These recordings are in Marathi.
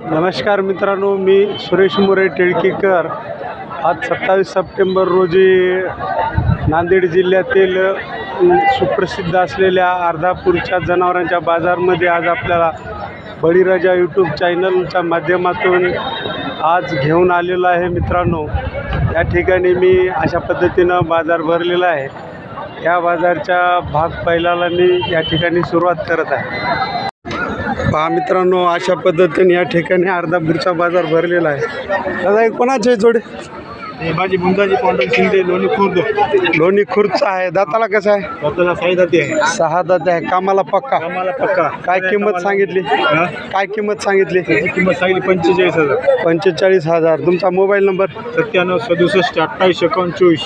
नमस्कार मित्रांनो मी सुरेश मोरे टिळकीकर. आज सत्तावीस सप्टेंबर रोजी नांदेड जिल्ह्यातील सुप्रसिद्ध असलेल्या अर्धापूरच्या जनावरांच्या बाजारमध्ये आज आपल्याला बळीराजा यूट्यूब चॅनलच्या माध्यमातून आज घेऊन आलेलो आहे मित्रांनो. या ठिकाणी मी अशा पद्धतीनं बाजार भरलेला आहे. या बाजारच्या भाग पहिल्याला मी या ठिकाणी सुरुवात करत आहे. पहा मित्रांनो अशा पद्धतीने या ठिकाणी अर्धापूरचा बाजार भरलेला आहे. दादा कोणाचे जोडे? माझी मुंदाजी पांडव शिंदे लोणी खुर्द. लोणी खुर्दचा आहे. दाताला कसं आहे? स्वतःला साईदाती आहे. सहा दात आहे. कामाला पक्का? आम्हाला पक्का. काय किंमत सांगितली? हा? काय किंमत सांगितली? त्याची किंमत सांगितली पंचेचाळीस हजार. पंचेचाळीस हजार. तुमचा मोबाईल नंबर? सत्त्याण्णव सदुसष्ट अठ्ठावीस एकावन्न चोवीस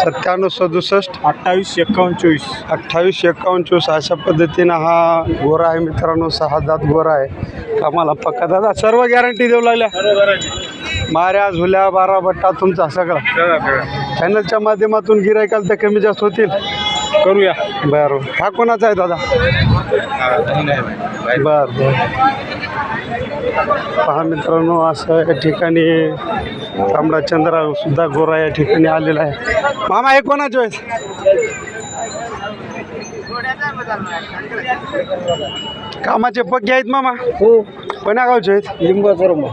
सत्त्याण्णव सदुसष्ट अठ्ठावीस एकावन्न चोवीस अठ्ठावीस एकावन्न चोवीस अशा पद्धतीनं हा गोरा आहे मित्रांनो. सहा दात गोरा आहे. कामाला पक्का. दादा सर्व गॅरंटी देऊ लागल्या? माऱ्या झुल्या बारा बट्टा तुमचा सगळा. चॅनलच्या माध्यमातून गिरायकाल तर कमी जास्त होतील. करूया. बरं. हा कोणाचा आहे दादा? बर बर. पहा मित्रांनो असं या ठिकाणी तांबडा चंद्रा सुद्धा गोरा या ठिकाणी आलेला आहे. मामा हे कोणाचे आहेत? कामाचे पक्के आहेत मामा? हो. कोण्या गावचे आहेत? लिंबा चोरमा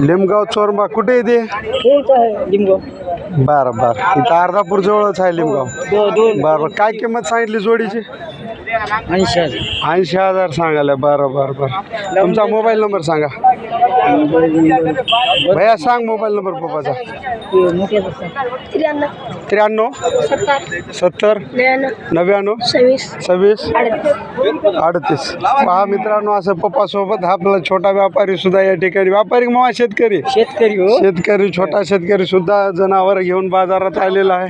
लिमगाव चोरंबा कुठे येते बरं बरं. इथं अर्धापूर जवळच आहे लिमगाव. बरं बरं काय किंमत सांगितली जोडीची? ऐंशी हजार. ऐंशी हजार सांगायला. बरं बरं बरं. तुमचा मोबाईल नंबर सांगा. भैया सांग मोबाईल नंबर पप्पाचा. त्र्याण्णव. सत्तर. नव्याण्णव. सव्वीस. अडतीस. पहा मित्रांनो असं पप्पासोबत हा आपला छोटा व्यापारी सुद्धा या ठिकाणी. व्यापारी मावा शेतकरी. शेतकरी हो. शेतकरी छोटा शेतकरी सुद्धा जनावर घेऊन बाजारात आलेला आहे.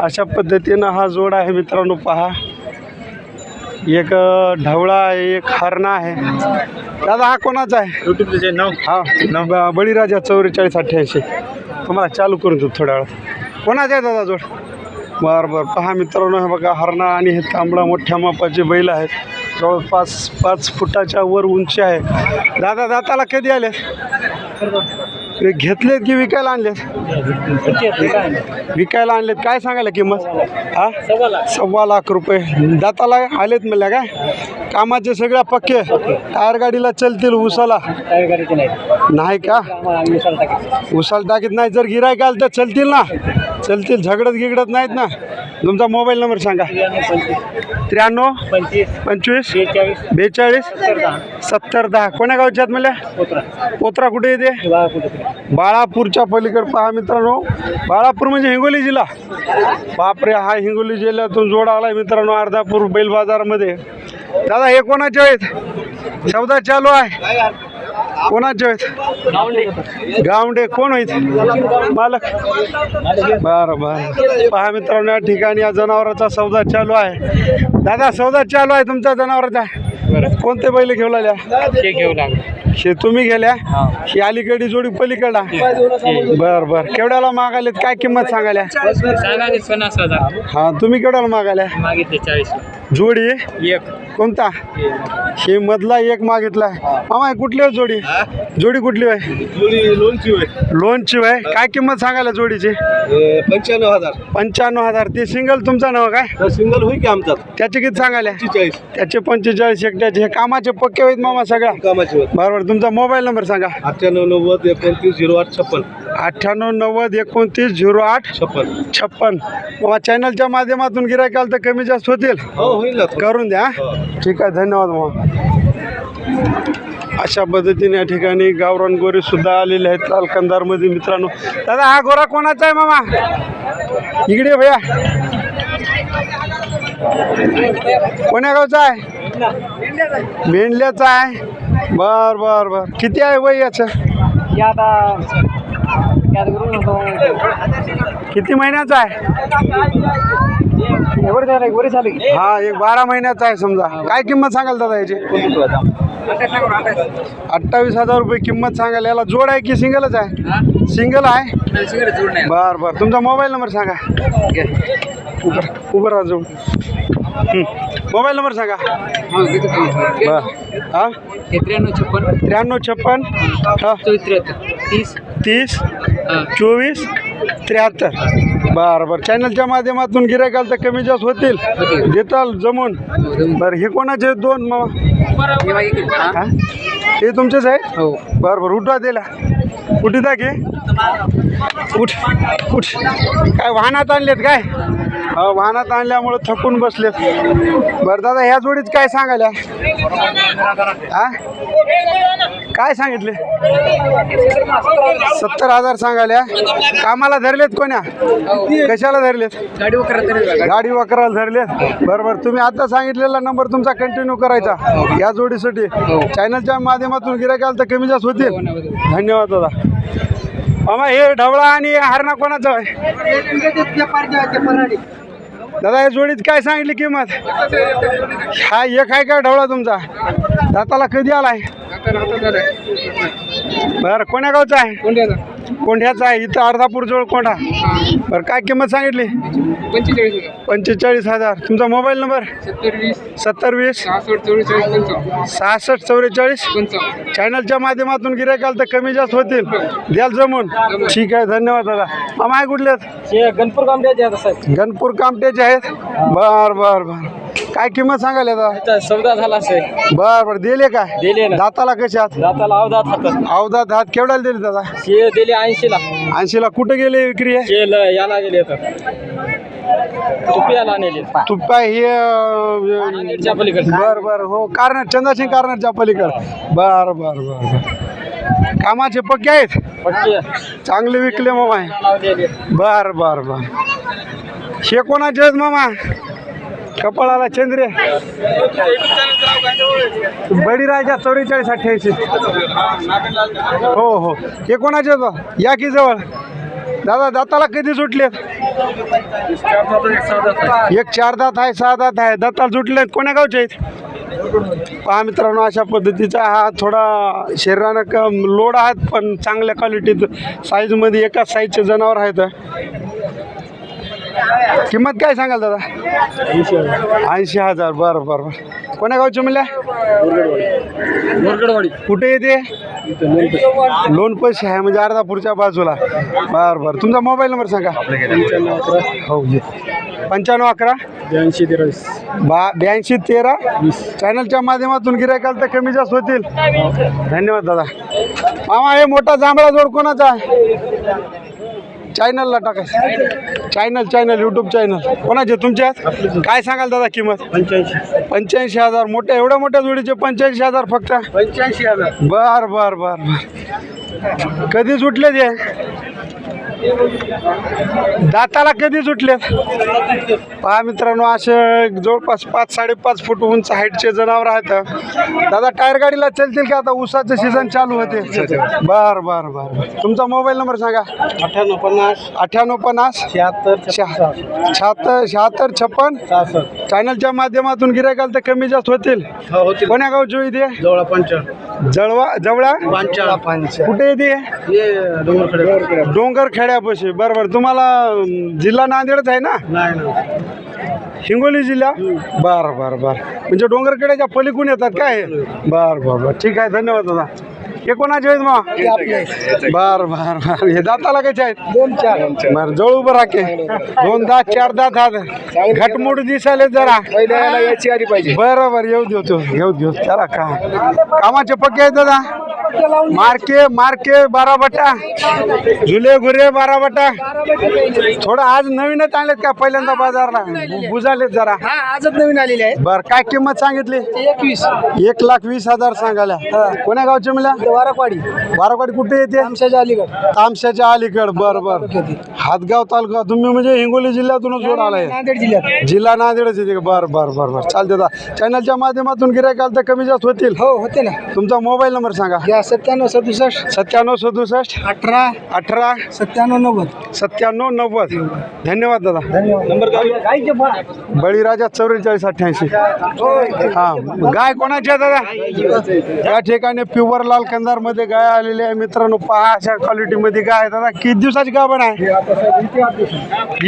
अशा पद्धतीनं हा जोड आहे मित्रांनो पहा. एक ढवळा आहे एक हरणा आहे. दादा हा कोणाचा आहे? युट्यूबचे नाव. हा. ब- बळीराजा चौवेचाळीस अठ्ठ्याऐंशी. तुम्हाला चालू करून देऊ थोड्या वेळात. कोणाचा आहे दादा जोड? बरं बरं. पहा मित्रांनो हे बघा हरणा आणि हे तांबडा मोठ्या मापाचे बैल आहेत. जवळपास पाच फुटाच्या वर उंची आहे. दादा दाताला कधी आले? घेतलेत की विकायला आणलेत? विकायला आणलेत. काय सांगायला किंमत? हा? सव्वा लाख रुपये. दाताला आलेत म्हणल्या काय? कामाचे सगळ्या पक्के. टायर गाडीला चलतील उसाला. नाही का? उसाला टाकीत नाही. जर गिरायक आलं तर चलतील ना. चलतील. झगडत गिगडत नाहीत ना. तुमचा मोबाईल नंबर सांगा. त्र्याण्णव पंचवीस बेचाळीस सत्तर दहा. कोण्या गावच्यात म्हणल्या पोत्रा. कुठे येते बाळापूरच्या पलीकडे पहा मित्रांनो. बाळापूर म्हणजे हिंगोली जिल्हा. बापरे हा हिंगोली जिल्ह्यातून जोड आला मित्रांनो अर्धापूर बैल बाजारामध्ये दादा हे कोणाचे आहेत? सौदा चालू आहे. कोणाचे आहेत? गावंडे. कोण आहेत? मालक. बरं बरं. पहा मित्रांनो या ठिकाणी या जनावराचा सौदा चालू आहे. दादा सौदा चालू आहे तुमच्या जनावराचा? कोणते बैल घेऊन आल्या? घेऊ लागलो हे तुम्ही गेल्या? ही. अलीकडे जोडी पलीकडा बर बर. केवढ्याला मागालेत? काय किंमत हजार. हा तुम्ही केवढ्याला चाळीस. जोडी? एक. कोणता? हे मधला एक मागितलाय. मामा कुठली आहे जोडी? जोडी कुठली आहे? लोणची लोनची आहे काय किंमत सांगायला जोडीची? पंच्याण्णव हजार. पंच्याण्णव हजार. ते सिंगल तुमचा नाव काय? सिंगल होईल की आमचा? त्याचे किती चाळीस त्याचे पंचेचाळीस एकट्याचे. हे कामाचे पक्के आहेत मामा सगळ्या कामाची बरोबर. तुमचा मोबाईल नंबर सांगा. अठ्ठ्याण्णव नव्वद एकोणतीस झिरो आठ छप्पन. अठ्ठ्याण्णव नव्वद एकोणतीस झिरो आठ छप्पन. छप्पन. मग चॅनलच्या माध्यमातून गिरायकाल तर कमी जास्त होतील. हो होईल ना करून द्या ठीक आहे धन्यवाद मग अशा पद्धतीने या ठिकाणी गावरान गोरे सुद्धा आलेले आहेत लाल कंदारमध्ये मित्रांनो. दादा हा गोरा कोणाचा आहे मामा? इकडे भैया. कोण्या गावचा आहे? मेंढल्याचा आहे. बर बर बर. किती आहे वय याचं? किती महिन्याचा आहे? हा एक बारा महिन्याचा आहे समजा. काय किंमत सांगाल दादा याची? अठ्ठावीस हजार रुपये किंमत सांगाल. याला जोड आहे की सिंगलच आहे? सिंगल आहे? बर बर. तुमचा मोबाईल नंबर सांगा. उभं उभं राहा हं. मोबाईल नंबर सांगा. बर. हा? त्र्याण्णव छप्पन. त्र्याण्णव छप्पन. हा. तीस. तीस. चोवीस. त्र्याहत्तर. बरं बरं. चॅनलच्या माध्यमातून गिरायकाल तर कमी जास्त होतील. देताल जमून. बरं हे कोणाचे आहेत दोन? मग? हे? तुमचेच आहे? हो. बरं बरं. उठवा दिला कुठे दाखे उठ उठ. काय वाहनात आणलेत काय? हो वाहनात आणल्यामुळं थकून बसलेत. बरं दादा ह्या जोडीत काय सांगायला? हा? काय सांगितले? सत्तर हजार सांगायला. कामाला धरलेत कोण्या? कशाला धरलेत? गाडी वगैरे गाडी वकराला धरलेत. बरोबर. तुम्ही आता सांगितलेला नंबर तुमचा कंटिन्यू करायचा. या जोडीसाठी. चॅनलच्या माध्यमातून गिरायकाल तर कमी जास्त होतील. धन्यवाद दादा. मामा हे ढवळा आणि हरणा कोणाचं आहे? दादा या जोडीत काय सांगितली किंमत? हा एक आहे का ढवळा तुमचा? दाताला कधी आलाय? बरं कोण्या गावचा आहे? कोंढ्याचा. आहे. इथं अर्धापूर जवळ कोंढा. बरं काय किंमत सांगितली? पंचेचाळीस हजार. तुमचा मोबाईल नंबर? सत्तर वीस सहासष्ट चौवेचाळीस चॅनलच्या माध्यमातून गिरायकाल तर कमी जास्त होतील. द्याल जमून. ठीक आहे धन्यवाद दादा. मामा आहे कुठले आहेत? गणपूर कामड्याचे आता साहेब. गणपूर कामटेचे आहेत? बर बर बर. काय किंमत सांगायला दादा सौदा झाला असेल. बर बर दिले काय? दिले ना. दाताला कशात दाताला अवधात हातात अवधात हात केवढ्याला दिले दादा? हे दिले ऐंशीला. ऐंशीला. कुठं गेले विक्री याला गेले तर. रुपयाला नेले तुप्पा हे अं, नांदेडच्या पलीकडे बर बर हो कार्नर चंद्रसिंग कार्नरच्या पलीकडं. बर बर बर बर. कामाचे पक्के आहेत? चांगले विकले मामा लावलेले. बर बर बर. हे कोणाचे आहेत मामा? कपाळाला चंद्रे. बळीराजा चौवेचाळीस अठ्ठ्याऐंशी. हो हो. हे कोणाचे आहेत या की जवळ. दादा दाताला कधी सुटले एक चार दात आहे सहा दात आहे. दाताला सुटले कोण्या गावचे आहेत? पहा मित्रांनो अशा पद्धतीचा हा थोडा शरीरानं लोड आहेत पण चांगल्या क्वालिटीत साईजमध्ये एकाच साईजचे जनावर आहेत. किंमत काय सांगाल दादा? ऐंशी हजार बरं बरं बरं. कोण्या गावचे म्हणल्या? मुरगडवाडी. कुठे येते? लोन पैसे आहे म्हणजे अर्धापूरच्या बाजूला. बरं बरं. तुमचा मोबाईल नंबर सांगा. हो पंच्याण्णव अकरा. ब्याऐंशी तेवीस बा ब्याऐंशी तेरा. चॅनलच्या माध्यमातून गिरायकाल तर कमी जास्त होतील. धन्यवाद दादा. मामा हे मोठा जांभळा जोड कोणाचा आहे? चॅनलला टाकायचं. चॅनल चॅनल यूट्यूब चॅनल कोणाचे? तुमच्या काय सांगाल दादा किंमत? पंच्याऐंशी. पंच्याऐंशी हजार. मोठ्या एवढ्या मोठ्या जोडीचे पंच्याऐंशी हजार फक्त? पंच्याऐंशी हजार. बर बर बर बर. कधी सुटले ते दाताला कधी सुटले पहा मित्रांनो असे जवळपास पाच साडेपाच फूट उंच हाईटचे जनावर आहेत दादा टायर गाडीला चलतील का आता? ऊसाचं सीझन चालू होते. बर बर बर. बर तुमचा मोबाईल नंबर सांगा. अठ्ठ्याण्णव पन्नास. अठ्ठ्याण्णव पन्नास. शहात्तर शहा- शहात्तर शहात्तर छप्पन. चॅनलच्या माध्यमातून गिरायकाल तर कमी जास्त होतील. हो कोण्या गावची इथे? जवळ जळवा जवळा? पंचाळा. कुठे येते हे डोंगर खेड्यापाशी. बरोबर तुम्हाला जिल्हा नांदेडच आहे ना? हिंगोली जिल्हा? बर बर बर. म्हणजे डोंगरखेड्याच्या पलीकडून येतात काय? हे? बर बर बर. ठीक आहे. धन्यवाद दादा. हे कोणाचे आहेत मग? बर बर बर. हे दाताला कसे आहेत? दोन चार. बर जवळ उभं राखे दोन दात चार दात हात घटमुट दिसायले जरा. पहिल्या याची आली पाहिजे. बरं बरं. येऊ देऊ तो. येऊ देऊ. त्याला का कामाचे पक्के आहेत दादा? मार्के मार्के बारा बटा झुले घुरे बारा बटा थोडं आज नवीनच आणलेत का पहिल्यांदा बाजारला? बुजालेत जरा. हा आजच नवीन आलेले आहे बर काय किंमत सांगितली? एकवीस. एक लाख वीस हजार सांगायला. कोण्या गावचे मला? वारापाडी बारावाडी कुठे येते? आमच्याच्या अलीगड तामशाच्या अलीकड बर बर. हातगाव तालुका तुम्ही म्हणजे हिंगोली जिल्ह्यातूनच जोड आलाय. नांदेड जिल्ह्यात. जिल्हा नांदेडच येते का? बर बर बर बर. चालते चॅनलच्या माध्यमातून गिरायकाल तर कमी जास्त होतील. हो होते ना. तुमचा मोबाईल नंबर सांगा. सत्त्याण्णव सदुसष्ट. सत्त्याण्णव सदुसष्ट. अठरा. अठरा. सत्त्याण्णव नव्वद. सत्त्याण्णव नव्वद. धन्यवाद दादा. धन्यवाद. नंबर बळीराजा चौवेचाळीस अठ्ठ्याऐंशी. हा. गाय कोणाची आहे दादा? या ठिकाणी प्युअर लाल कंदारमध्ये गाय आलेली आहे. मित्रांनो पहा अशा क्वालिटीमध्ये गाय आहे दादा. किती दिवसाची गाभण आहे?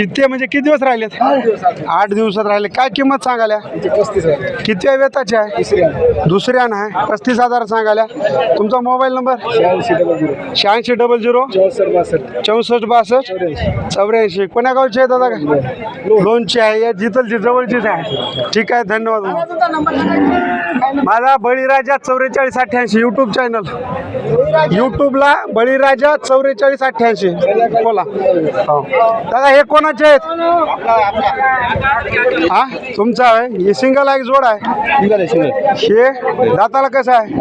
इथे म्हणजे किती दिवस राहिलेत? आठ दिवसात राहिले. काय किंमत सांगाल्या? किती वेताची आहे? दुसऱ्या आहे. पस्तीस हजार सांगाल्या. तुमचा मोबाईल नंबर? शहाऐंशी डबल झिरो. शहाऐंशी डबल झिरो. चौसष्ट बासष्ट. चौसष्ट बासष्ट? चौऱ्याऐंशी. कोण्या गावची आहे दादा का लोणची. आहे. या जिथलची जवळचीच आहे. ठीक आहे धन्यवाद. माझा बळीराजा चौवेचाळीस अठ्ठ्याऐंशी यूट्यूब चॅनल यूट्यूबला बळीराजा चौवेचाळीस अठ्ठ्याऐंशी. बोला. हो. दादा हे कोणाचे आहेत? हा? तुमचा आहे. हे सिंगल आहे की जोड आहे? हे दाताला कसं आहे.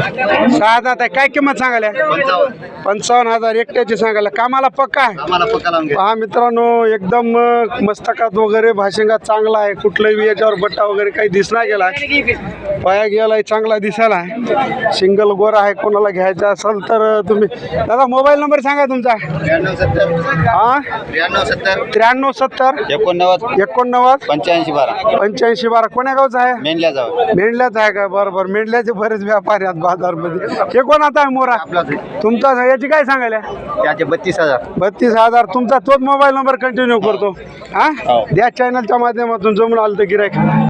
सहा दात आहे काय किंमत सांगायला? पंचावन्न हजार एकट्याची सांगायला. कामाला पक्का आहे? हा मित्रांनो एकदम मस्तकात वगैरे भाशिंगात चांगला आहे. कुठल्याही याच्यावर बट्टा वगैरे काही दिसला गेला. पाया गेलाय चांगला दिसायला आहे. सिंगल गोर आहे कोणाला घ्यायचा असेल तर तुम्ही दादा मोबाईल नंबर सांगा तुमचा. त्र्याण्णव सत्तर. हा? त्र्याण्णव सत्तर. एकोणनव्वद. एकोणनव्वद. पंच्याऐंशी बारा. पंच्याऐंशी बारा. कोण्या गावचा आहे? मेंढल्याच आहे का? बरं बरं. मेंढल्याचे बरेच व्यापारी आहेत. बाजारमध्ये. हे कोण आता आहे मोरा? तुमचा याची काय सांगायला? त्याचे बत्तीस हजार. बत्तीस हजार. तुमचा तोच मोबाईल नंबर कंटिन्यू करतो. हा? हो. द्या चॅनलच्या माध्यमातून जमून आलं तर गिरायक